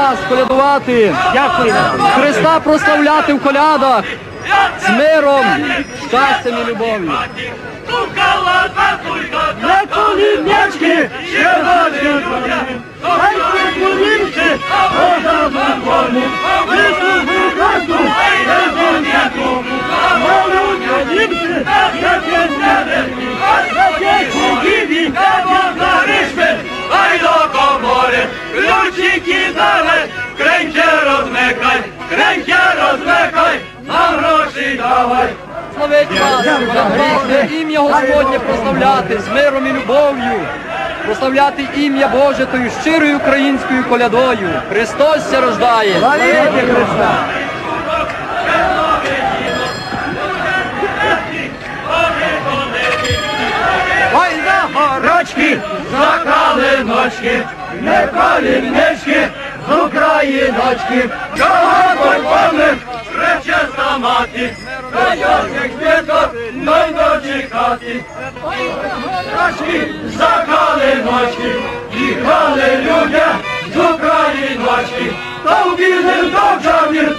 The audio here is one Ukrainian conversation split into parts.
вас колядувати. Дякую. Христа прославляти в колядах з миром, щастям і любов'ю. Не колібнячки, ще дали, креньке розмикай, креньке розмикай, нам гроші давай. Славить вас, назвати ім'я Господнє прославляти з миром і любов'ю. Прославляти ім'я Боже тою щирою українською колядою. Христос ся рождає. Славіте Христа! Ой, за горочки, за калиночки, не коліннички, з Україночки, чого помним, пречесна мати, районних світок, ной дочекати. Горочки, за калиночки, їхали люди з Україночки, то в білим то воротяньким,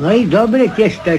No i dobry też to